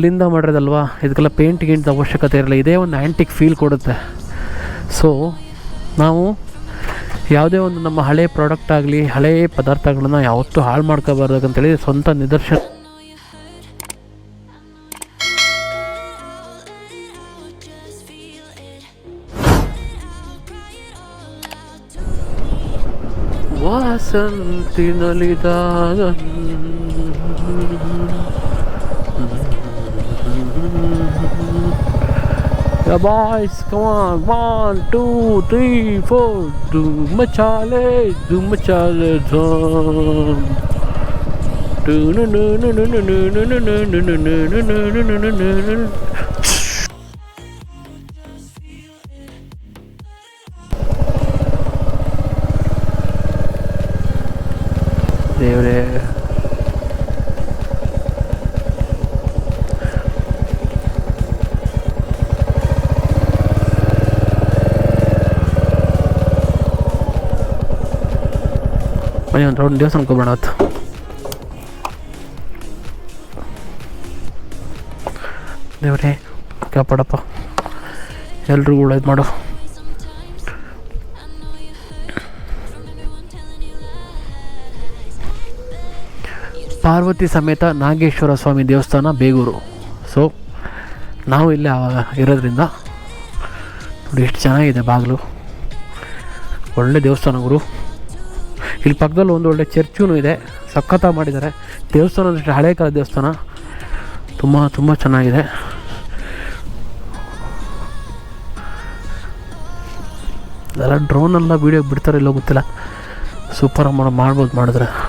ಅಲ್ಲಿಂದ ಮಾಡಿರೋದಲ್ವಾ? ಇದಕ್ಕೆಲ್ಲ ಪೇಂಟ್ ಗಿಂಟ್ ಅವಶ್ಯಕತೆ ಇರಲ್ಲ. ಇದೇ ಒಂದು ಆ್ಯಂಟಿಕ್ ಫೀಲ್ ಕೊಡುತ್ತೆ. ಸೊ ನಾವು ಯಾವುದೇ ಒಂದು ನಮ್ಮ ಹಳೆ ಪ್ರಾಡಕ್ಟ್ ಆಗಲಿ, ಹಳೆ ಪದಾರ್ಥಗಳನ್ನ ಯಾವತ್ತೂ ಹಾಳು ಮಾಡ್ಕೋಬಾರ್ದು ಅಂತೇಳಿ ಸ್ವಂತ ನಿದರ್ಶನ ವಾಸಂತಿನಲಿದಾಗ Yeah, boys, come on. One, two, three, four. Do machale, do machale, drum. Do no no no no no no no no no no no no no no no no ಬನ್ನಿ ಒಂದು ರೌಂಡ್ ದೇವಸ್ಥಾನಕ್ಕೆ ಹೋಗೋಣ ಅವತ್ತು ದೇವ್ರೇ ಕಾಪಾಡಪ್ಪ ಎಲ್ರಿಗೂ ಒಳ್ಳೇದು ಮಾಡು. ಪಾರ್ವತಿ ಸಮೇತ ನಾಗೇಶ್ವರ ಸ್ವಾಮಿ ದೇವಸ್ಥಾನ, ಬೇಗೂರು. ಸೊ ನಾವು ಇಲ್ಲೇ ಇರೋದ್ರಿಂದ ನೋಡಿ, ಎಷ್ಟು ಚೆನ್ನಾಗಿದೆ ಬಾಗಿಲು. ಒಳ್ಳೆ ದೇವಸ್ಥಾನ ಗುರು. ಇಲ್ಲಿ ಪಕ್ಕದಲ್ಲಿ ಒಂದು ಒಳ್ಳೆ ಚರ್ಚೂ ಇದೆ. ಸಖತ್ತ ಮಾಡಿದ್ದಾರೆ. ದೇವಸ್ಥಾನ ಅಂದರೆ ಹಳೆ ಕಾಲ ದೇವಸ್ಥಾನ. ತುಂಬ ತುಂಬ ಚೆನ್ನಾಗಿದೆ. ಎಲ್ಲ ಡ್ರೋನೆಲ್ಲ ವೀಡಿಯೋ ಬಿಡ್ತಾರೆ ಇಲ್ಲೋ ಗೊತ್ತಿಲ್ಲ. ಸೂಪರ್ ಮಾಡೋ ಮಾಡ್ಬೋದು ಮಾಡಿದ್ರೆ.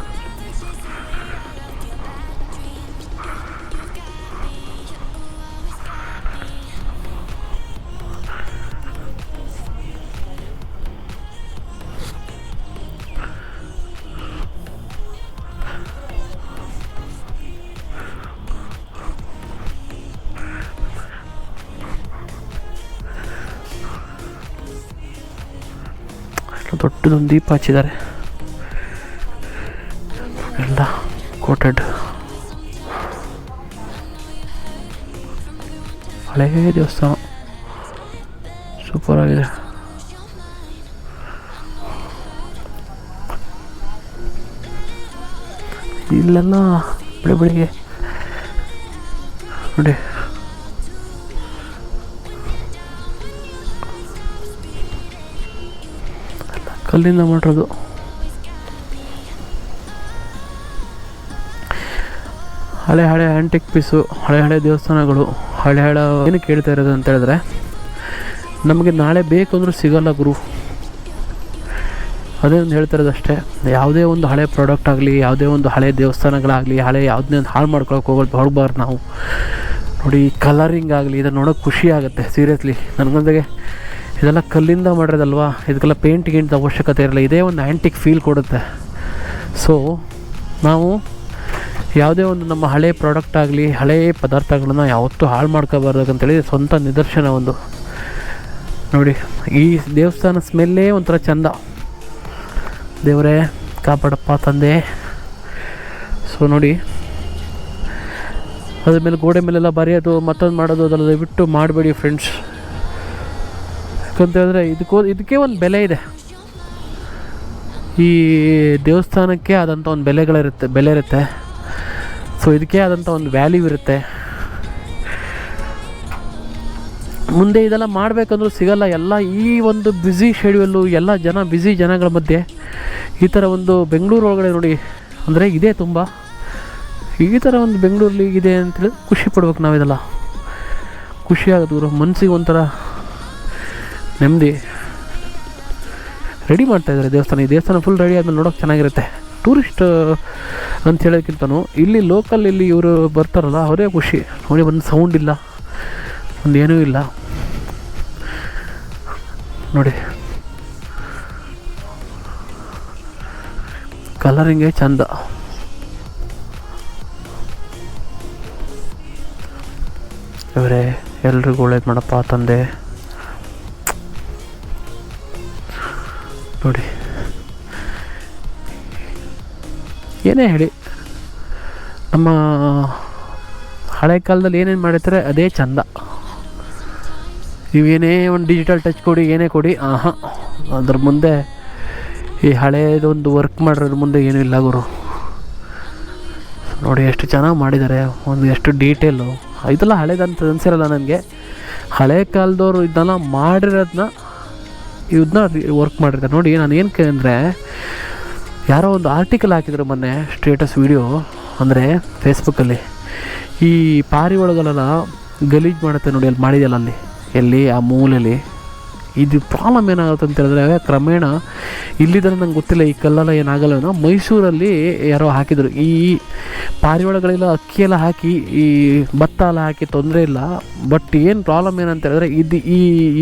ದೊಡ್ಡದೊಂದು ದೀಪ ಹಚ್ಚಿದ್ದಾರೆ. ಎಲ್ಲ ಕೋಟೆಡ್. ಹಳೇ ದೇವಸ್ಥಾನ. ಸೂಪರ್ ಆಗಿದೆ. ಇಲ್ಲೆಲ್ಲ ಬೆಳೆ ಬೆಳಿಗ್ಗೆ ನೋಡಿ. ಕಲ್ಲಿಂದ ಮಾಡಿರೋದು. ಹಳೆ ಹಳೆ ಆ್ಯಂಟಿಕ್ ಪೀಸು ಹಳೆ ಹಳೆ ದೇವಸ್ಥಾನಗಳು, ಹಳೆ ಹಳೆ ಏನು ಕೇಳ್ತಾ ಇರೋದು ಅಂತ ಹೇಳಿದ್ರೆ, ನಮಗೆ ನಾಳೆ ಬೇಕಂದ್ರೂ ಸಿಗಲ್ಲ ಗುರು. ಅದೇ ಒಂದು ಹೇಳ್ತಾ ಅಷ್ಟೇ. ಯಾವುದೇ ಒಂದು ಹಳೆ ಪ್ರಾಡಕ್ಟ್ ಆಗಲಿ, ಯಾವುದೇ ಒಂದು ಹಳೆ ದೇವಸ್ಥಾನಗಳಾಗಲಿ, ಹಳೆ ಯಾವುದನ್ನೇ ಒಂದು ಹಾಳು ಮಾಡ್ಕೊಳಕ್ಕೆ ಹೋಗೋದು ಹೋಗ್ಬಾರ್ದು ನಾವು. ನೋಡಿ ಕಲರಿಂಗ್ ಆಗಲಿ, ಇದನ್ನು ನೋಡೋಕೆ ಖುಷಿ ಆಗುತ್ತೆ ಸೀರಿಯಸ್ಲಿ ನನಗೊಂದಿಗೆ ಇದೆಲ್ಲ ಕಲ್ಲಿಂದ ಮಾಡಿರೋದಲ್ವಾ? ಇದಕ್ಕೆಲ್ಲ ಪೇಂಟ್ ಗಿಂಟ್ ಅವಶ್ಯಕತೆ ಇರಲ್ಲ. ಇದೇ ಒಂದು ಆ್ಯಂಟಿಕ್ ಫೀಲ್ ಕೊಡುತ್ತೆ. ಸೊ ನಾವು ಯಾವುದೇ ಒಂದು ನಮ್ಮ ಹಳೆ ಪ್ರಾಡಕ್ಟ್ ಆಗಲಿ, ಹಳೆ ಪದಾರ್ಥಗಳನ್ನ ಯಾವತ್ತೂ ಹಾಳು ಮಾಡ್ಕೋಬಾರ್ದು ಅಂತೇಳಿ ಸ್ವಂತ ನಿದರ್ಶನ ಒಂದು. ನೋಡಿ, ಈ ದೇವಸ್ಥಾನ ಸ್ಮೆಲ್ಲೇ ಒಂಥರ ಚಂದ. ದೇವರೇ, ಕಾಪಾಡಪ್ಪ ತಂದೆ. ಸೊ ನೋಡಿ, ಅದ್ರ ಮೇಲೆ ಗೋಡೆ ಮೇಲೆಲ್ಲ ಬರೆಯೋದು, ಮತ್ತೊಂದು ಮಾಡೋದು, ಅದೆಲ್ಲ ದಯವಿಟ್ಟು ಮಾಡಬೇಡಿ ಫ್ರೆಂಡ್ಸ್ ಯಾಕಂತ ಹೇಳಿದ್ರೆ ಇದಕ್ಕೋ ಇದಕ್ಕೆ ಒಂದು ಬೆಲೆ ಇದೆ. ಈ ದೇವಸ್ಥಾನಕ್ಕೆ ಆದಂಥ ಒಂದು ಬೆಲೆಗಳಿರುತ್ತೆ, ಬೆಲೆ ಇರುತ್ತೆ. ಸೊ ಇದಕ್ಕೆ ಆದಂಥ ಒಂದು ವ್ಯಾಲ್ಯೂ ಇರುತ್ತೆ. ಮುಂದೆ ಇದೆಲ್ಲ ಮಾಡಬೇಕಂದ್ರೂ ಸಿಗಲ್ಲ. ಎಲ್ಲ ಈ ಒಂದು ಬ್ಯುಸಿ ಶೆಡ್ಯೂಲು ಎಲ್ಲ ಜನ ಬ್ಯುಸಿ ಜನಗಳ ಮಧ್ಯೆ ಈ ಥರ ಒಂದು ಬೆಂಗಳೂರು ಒಳಗಡೆ ನೋಡಿ ಅಂದರೆ ಇದೇ ತುಂಬ. ಈ ಥರ ಒಂದು ಬೆಂಗಳೂರಲ್ಲಿ ಇದೆ ಅಂತೇಳಿ ಖುಷಿ ಪಡ್ಬೇಕು ನಾವಿದೆಲ್ಲ. ಖುಷಿ ಆಗುತ್ತೆ ಗುರು ಮನಸ್ಸಿಗೆ ಒಂಥರ ನೆಮ್ಮದಿ. ರೆಡಿ ಮಾಡ್ತಾ ಇದ್ದಾರೆ ದೇವಸ್ಥಾನ. ಈ ದೇವಸ್ಥಾನ ಫುಲ್ ರೆಡಿ ಆದಮೇಲೆ ನೋಡೋಕೆ ಚೆನ್ನಾಗಿರುತ್ತೆ. ಟೂರಿಸ್ಟ್ ಅಂತ ಹೇಳೋಕ್ಕಿಂತನೂ ಇಲ್ಲಿ ಲೋಕಲ್ ಇಲ್ಲಿ ಇವರು ಬರ್ತಾರಲ್ಲ, ಅವರೇ ಖುಷಿ. ನೋಡಿ, ಒಂದು ಸೌಂಡ್ ಇಲ್ಲ. ಒಂದು ಏನೂ ಇಲ್ಲ. ನೋಡಿ. ಕಲರಿಂಗೇ ಚಂದ. ಇವರೇ, ಎಲ್ರಿಗೂ ಒಳ್ಳೇದು ಮಾಡಪ್ಪ ತಂದೆ. ನೋಡಿ. ಏನೇ ಹೇಳಿ, ನಮ್ಮ ಹಳೆ ಕಾಲದಲ್ಲಿ ಏನೇನು ಮಾಡಿರ್ತಾರೆ, ಅದೇ ಚಂದ. ನೀವೇನೇ ಒಂದು ಡಿಜಿಟಲ್ ಟಚ್ ಕೊಡಿ, ಏನೇ ಕೊಡಿ, ಆಹಾ, ಅದ್ರ ಮುಂದೆ ಈ ಹಳೇದೊಂದು ವರ್ಕ್ ಮಾಡಿರೋದ್ರ ಮುಂದೆ ಏನೂ ಇಲ್ಲ ಗುರು. ನೋಡಿ ಎಷ್ಟು ಚೆನ್ನಾಗಿ ಮಾಡಿದ್ದಾರೆ, ಒಂದು ಎಷ್ಟು ಡೀಟೇಲು ಇದೆಲ್ಲ ಹಳೇದಂತ ಅನಿಸಿರಲ್ಲ ನನಗೆ. ಹಳೆ ಕಾಲದವರು ಇದನ್ನೆಲ್ಲ ಮಾಡಿರೋದನ್ನ ಇದನ್ನ ವರ್ಕ್ ಮಾಡಿರ್ತಾರೆ ನೋಡಿ, ನಾನು ಏನು ಅಂದರೆ ಯಾರೋ ಒಂದು ಆರ್ಟಿಕಲ್ ಹಾಕಿದ್ರು ಮೊನ್ನೆ ಸ್ಟೇಟಸ್ ವಿಡಿಯೋ ಅಂದರೆ ಫೇಸ್ಬುಕ್ಕಲ್ಲಿ ಈ ಪಾರಿ ಪಾರಿವಾಳಗಳೆಲ್ಲ ಗಲೀಜು ಮಾಡುತ್ತೆ ನೋಡಿ, ಅಲ್ಲಿ ಮಾಡಿದೆಯಲ್ಲ ಅಲ್ಲಿ, ಎಲ್ಲಿ? ಆ ಮೂಲೆಯಲ್ಲಿ ಇದು ಪ್ರಾಬ್ಲಮ್ ಏನಾಗುತ್ತೆ ಅಂತ ಹೇಳಿದ್ರೆ, ಕ್ರಮೇಣ ಇಲ್ಲಿದ್ರೆ ನಂಗೆ ಗೊತ್ತಿಲ್ಲ, ಈ ಕಲ್ಲೆಲ್ಲ ಏನಾಗಲ್ಲ ಏನೋ ಮೈಸೂರಲ್ಲಿ ಯಾರೋ ಹಾಕಿದರು. ಈ ಪಾರಿವಾಳಗಳೆಲ್ಲ ಅಕ್ಕಿ ಎಲ್ಲ ಹಾಕಿ, ಈ ಭತ್ತ ಎಲ್ಲ ಹಾಕಿ ತೊಂದರೆ ಇಲ್ಲ. ಬಟ್ ಏನು ಪ್ರಾಬ್ಲಮ್ ಏನಂತ ಹೇಳಿದ್ರೆ, ಇದು ಈ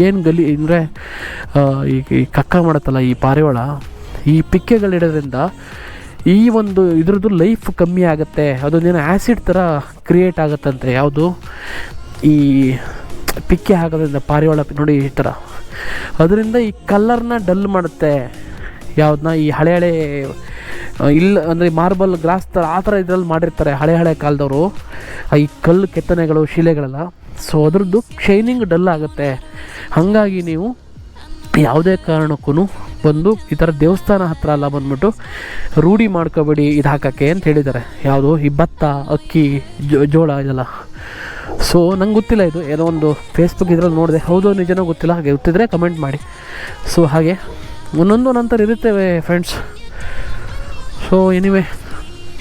ಏನು ಗಲಿ ಅಂದರೆ ಈ ಕಕ್ಕ ಮಾಡುತ್ತಲ್ಲ ಈ ಪಾರಿವಾಳ, ಈ ಪಿಕ್ಕೆಗಳಿಡೋದ್ರಿಂದ ಈ ಒಂದು ಇದ್ರದ್ದು ಲೈಫ್ ಕಮ್ಮಿ ಆಗುತ್ತೆ. ಅದೊಂದೇನೋ ಆ್ಯಸಿಡ್ ಥರ ಕ್ರಿಯೇಟ್ ಆಗುತ್ತಂತೆ. ಯಾವುದು? ಈ ಪಿಕ್ಕೆ ಹಾಕೋದ್ರಿಂದ ಪಾರಿವಾಳ, ನೋಡಿ ಈ ಥರ ಅದರಿಂದ ಈ ಕಲ್ಲರ್ನ ಡಲ್ ಮಾಡುತ್ತೆ. ಯಾವ್ದನ್ನ ಈ ಹಳೆ ಹಳೆ ಇಲ್ಲ, ಅಂದರೆ ಮಾರ್ಬಲ್, ಗ್ಲಾಸ್ ಥರ, ಆ ಥರ ಇದರಲ್ಲಿ ಮಾಡಿರ್ತಾರೆ ಹಳೆ ಹಳೆ ಕಾಲದವರು. ಈ ಕಲ್ಲು ಕೆತ್ತನೆಗಳು, ಶಿಲೆಗಳೆಲ್ಲ. ಸೊ ಅದರದ್ದು ಶೈನಿಂಗ್ ಡಲ್ ಆಗುತ್ತೆ. ಹಾಗಾಗಿ ನೀವು ಯಾವುದೇ ಕಾರಣಕ್ಕೂ ಬಂದು ಈ ಥರ ದೇವಸ್ಥಾನ ಹತ್ರ ಎಲ್ಲ ಬಂದ್ಬಿಟ್ಟು ರೂಢಿ ಮಾಡ್ಕೋಬೇಡಿ ಇದು ಹಾಕೋಕ್ಕೆ ಅಂತ ಹೇಳಿದ್ದಾರೆ. ಯಾವುದು? ಈ ಭತ್ತ, ಅಕ್ಕಿ ಜೋಳ ಇದೆಲ್ಲ. ಸೊ ನಂಗೆ ಗೊತ್ತಿಲ್ಲ ಇದು. ಏನೋ ಒಂದು ಫೇಸ್ಬುಕ್ ಇದ್ರಲ್ಲಿ ನೋಡಿದೆ. ಹೌದು, ನಿಜನೋ ಗೊತ್ತಿಲ್ಲ. ಹಾಗೆ ಗೊತ್ತಿದ್ರೆ ಕಮೆಂಟ್ ಮಾಡಿ. ಸೊ ಹಾಗೆ. ಒಂದೊಂದು ನಂತರ ಇರುತ್ತೇವೆ ಫ್ರೆಂಡ್ಸ್ ಸೊ ಎನಿವೆ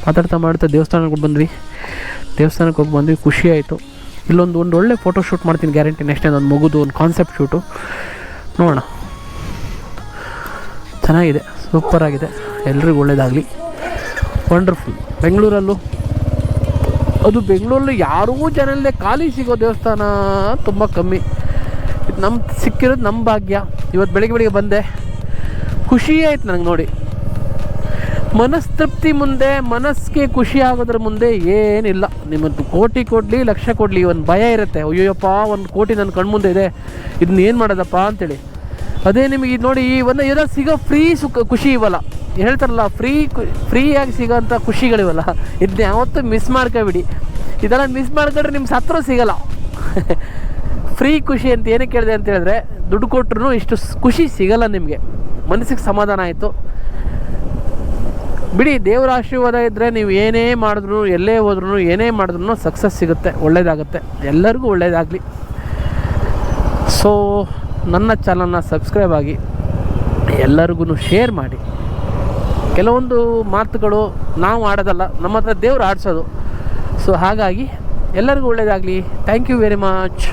ಮಾತಾಡ್ತಾ ಮಾಡ್ತಾ ದೇವಸ್ಥಾನಕ್ಕೆ ಬಂದ್ವಿ. ದೇವಸ್ಥಾನಕ್ಕೆ ಹೋಗಿ ಬಂದ್ವಿ. ಖುಷಿ ಆಯಿತು. ಇಲ್ಲೊಂದು, ಒಂದು ಒಳ್ಳೆ ಫೋಟೋ ಶೂಟ್ ಮಾಡ್ತೀನಿ ಗ್ಯಾರಂಟಿ ನೆಕ್ಸ್ಟ್ ಟೈಮ್ ಒಂದು ಮುಗಿದು, ಒಂದು ಕಾನ್ಸೆಪ್ಟ್ ಶೂಟು ನೋಡೋಣ. ಚೆನ್ನಾಗಿದೆ. ಸೂಪರ್ ಆಗಿದೆ. ಎಲ್ರಿಗೂ ಒಳ್ಳೇದಾಗಲಿ. ವಂಡರ್ಫುಲ್ ಬೆಂಗಳೂರಲ್ಲೂ ಅದು ಬೆಂಗಳೂರಲ್ಲಿ ಯಾರೂ ಜನ ಖಾಲಿ ಸಿಗೋ ದೇವಸ್ಥಾನ ತುಂಬ ಕಮ್ಮಿ. ನಮ್ಮ ಸಿಕ್ಕಿರೋದು ನಮ್ಮ ಭಾಗ್ಯ. ಇವತ್ತು ಬೆಳಿಗ್ಗೆ ಬೆಳಿಗ್ಗೆ ಬಂದೆ. ಖುಷಿ ಆಯ್ತು ನನಗೆ ನೋಡಿ. ಮನಸ್ತೃಪ್ತಿ ಮುಂದೆ, ಮನಸ್ಸಿಗೆ ಖುಷಿ ಆಗೋದ್ರ ಮುಂದೆ ಏನಿಲ್ಲ. ನಿಮ್ಮದು ಕೋಟಿ ಕೊಡಲಿ, ಲಕ್ಷ ಕೊಡಲಿ, ಒಂದು ಭಯ ಇರುತ್ತೆ. ಅಯ್ಯೋಯಪ್ಪ ಒಂದು ಕೋಟಿ ನನ್ನ ಕಣ್ಮುಂದೆ ಇದೆ. ಇದನ್ನ ಏನು ಮಾಡೋದಪ್ಪ ಅಂತೇಳಿ. ಅದೇ ನಿಮಗೆ ಇದು ನೋಡಿ, ಈ ಒಂದು ಏನೋ ಸಿಗೋ ಫ್ರೀ ಸುಖ, ಖುಷಿ ಇವಲ್ಲ. ಹೇಳ್ತಾರಲ್ಲ ಫ್ರೀ ಫ್ರೀಯಾಗಿ ಸಿಗೋಂಥ ಖುಷಿಗಳಿವಲ್ಲ. ಇದನ್ನ ಯಾವತ್ತೂ ಮಿಸ್ ಮಾಡ್ಕೋಬಿಡಿ. ಇದೆಲ್ಲ ಮಿಸ್ ಮಾಡ್ಕೊಂಡ್ರೆ ನಿಮ್ಮ ಸತ್ರು ಸಿಗಲ್ಲ. ಫ್ರೀ ಖುಷಿ ಅಂತ ಏನಕ್ಕೆ ಹೇಳಿದೆ ಅಂತ ಹೇಳಿದ್ರೆ, ದುಡ್ಡು ಕೊಟ್ಟರು ಇಷ್ಟು ಖುಷಿ ಸಿಗಲ್ಲ ನಿಮಗೆ. ಮನಸ್ಸಿಗೆ ಸಮಾಧಾನ ಆಯಿತು. ಬಿಡಿ, ದೇವರ ಆಶೀರ್ವಾದ ಇದ್ದರೆ ನೀವು ಏನೇ ಮಾಡಿದ್ರು ಎಲ್ಲೇ ಹೋದ್ರೂ ಏನೇ ಮಾಡಿದ್ರು ಸಕ್ಸಸ್ ಸಿಗುತ್ತೆ, ಒಳ್ಳೇದಾಗುತ್ತೆ. ಎಲ್ಲರಿಗೂ ಒಳ್ಳೇದಾಗಲಿ. ಸೊ ನನ್ನ ಚಾನಲ್ನ ಸಬ್ಸ್ಕ್ರೈಬ್ ಆಗಿ ಎಲ್ಲರಿಗೂ ಶೇರ್ ಮಾಡಿ. ಕೆಲವೊಂದು ಮಾತುಗಳು ನಾವು ಆಡೋದಲ್ಲ, ನಮ್ಮ ಹತ್ರ ದೇವ್ರು ಆಡಿಸೋದು. ಸೊ ಹಾಗಾಗಿ ಎಲ್ಲರಿಗೂ ಒಳ್ಳೆಯದಾಗಲಿ ಥ್ಯಾಂಕ್ ಯು ವೆರಿ ಮಚ್